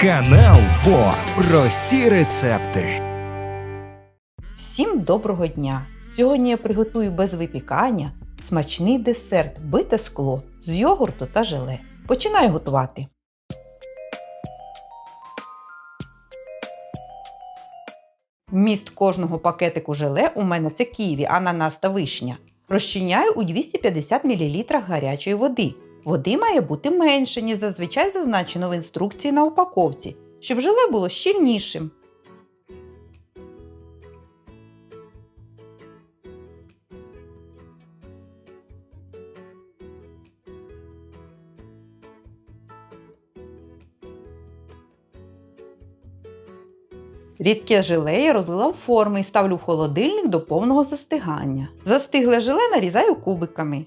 Канал ФО. Прості рецепти. Всім доброго дня! Сьогодні я приготую без випікання смачний десерт бите скло з йогурту та желе. Починаю готувати. Вміст кожного пакетику желе у мене це ківі, ананас та вишня. Розчиняю у 250 мл гарячої води. Води має бути менше, ніж зазвичай зазначено в інструкції на упаковці, щоб желе було щільнішим. Рідке желе я розлила в форми і ставлю в холодильник до повного застигання. Застигле желе нарізаю кубиками.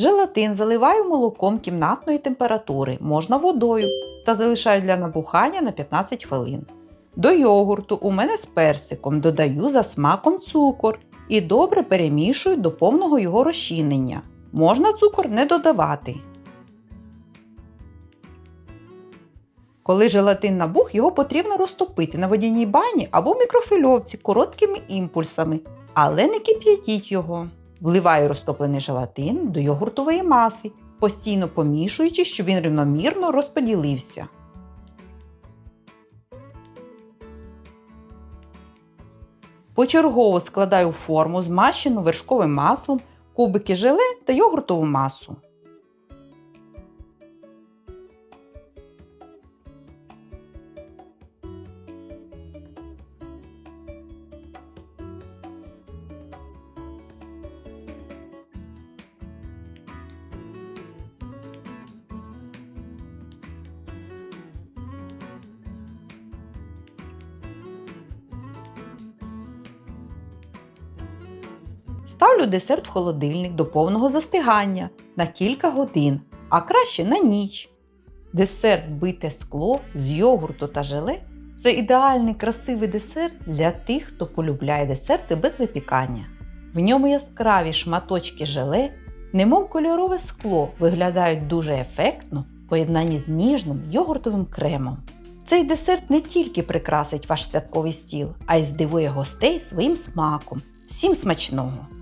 Желатин заливаю молоком кімнатної температури, можна водою, та залишаю для набухання на 15 хвилин. До йогурту у мене з персиком додаю за смаком цукор і добре перемішую до повного його розчинення. Можна цукор не додавати. Коли желатин набух, його потрібно розтопити на водяній бані або в мікрофильовці короткими імпульсами, але не кип'ятіть його. Вливаю розтоплений желатин до йогуртової маси, постійно помішуючи, щоб він рівномірно розподілився. Почергово складаю форму змащену вершковим маслом, кубики желе та йогуртову масу. Ставлю десерт в холодильник до повного застигання на кілька годин, а краще на ніч. Десерт бите скло з йогурту та желе це ідеальний красивий десерт для тих, хто полюбляє десерти без випікання. В ньому яскраві шматочки желе, немов кольорове скло, виглядають дуже ефектно в поєднанні з ніжним йогуртовим кремом. Цей десерт не тільки прикрасить ваш святковий стіл, а й здивує гостей своїм смаком. Всім смачного!